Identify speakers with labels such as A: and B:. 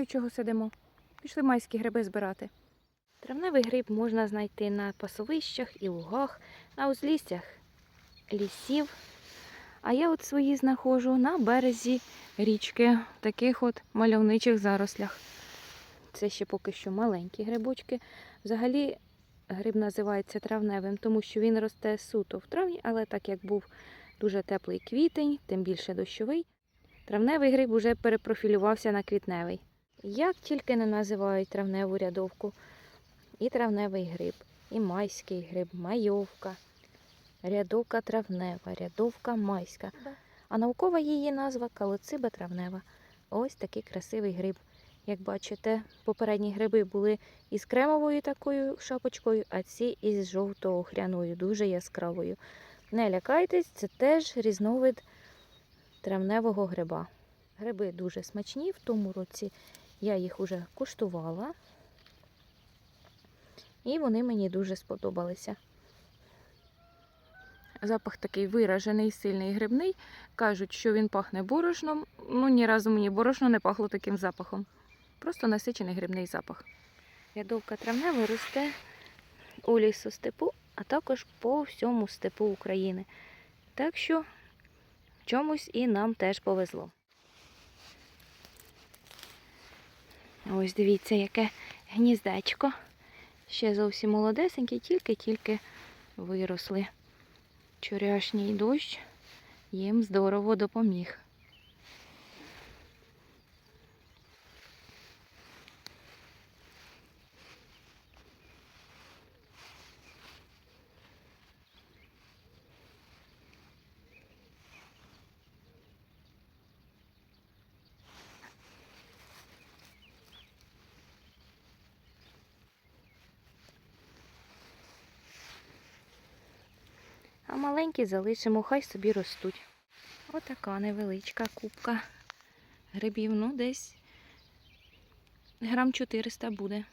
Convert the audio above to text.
A: І чого сидимо? Пішли майські гриби збирати. Травневий гриб можна знайти на пасовищах і лугах, на узліссях лісів. А я от свої знаходжу на березі річки, в таких от мальовничих зарослях. Це ще поки що маленькі грибочки. Взагалі гриб називається травневим, тому що він росте суто в травні, але так як був дуже теплий квітень, тим більше дощовий, травневий гриб уже перепрофілювався на квітневий. Як тільки не називають травневу рядовку, і травневий гриб, і майський гриб, майовка, рядовка травнева, рядовка майська. А наукова її назва калоциба травнева. Ось такий красивий гриб. Як бачите, попередні гриби були із кремовою такою шапочкою, а ці із жовто-охряною, дуже яскравою. Не лякайтесь, це теж різновид травневого гриба. Гриби дуже смачні, в тому році я їх уже куштувала. І вони мені дуже сподобалися. Запах такий виражений, сильний грибний. Кажуть, що він пахне борошном. Ну, ні разу мені борошно не пахло таким запахом. Просто насичений грибний запах. Рядовка травнева росте у лісостепу, а також по всьому степу України. Так що в чомусь і нам теж повезло. Ось дивіться, яке гніздечко. Ще зовсім молодесенькі, тільки-тільки виросли. Вчорашній дощ їм здорово допоміг. А маленькі залишимо, хай собі ростуть. Отака невеличка кубка грибів. Ну, десь грам 400 буде.